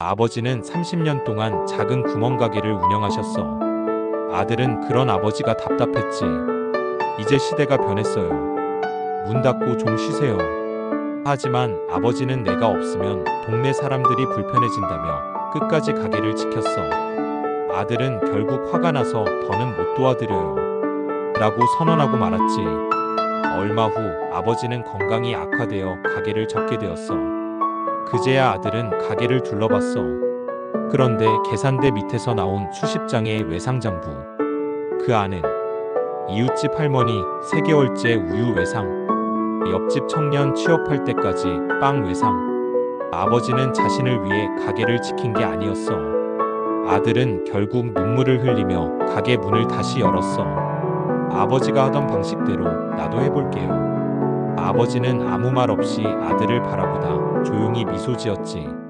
아버지는 30년 동안 작은 구멍가게를 운영하셨어. 아들은 그런 아버지가 답답했지. 이제 시대가 변했어요. 문 닫고 좀 쉬세요. 하지만 아버지는 내가 없으면 동네 사람들이 불편해진다며 끝까지 가게를 지켰어. 아들은 결국 화가 나서 더는 못 도와드려요. 라고 선언하고 말았지. 얼마 후 아버지는 건강이 악화되어 가게를 접게 되었어. 그제야 아들은 가게를 둘러봤어. 그런데 계산대 밑에서 나온 수십 장의 외상장부. 그 안엔 이웃집 할머니 3개월째 우유 외상, 옆집 청년 취업할 때까지 빵 외상. 아버지는 자신을 위해 가게를 지킨 게 아니었어. 아들은 결국 눈물을 흘리며 가게 문을 다시 열었어. 아버지가 하던 방식대로 나도 해볼게요. 아버지는 아무 말 없이 아들을 바라보다 조용히 미소 지었지.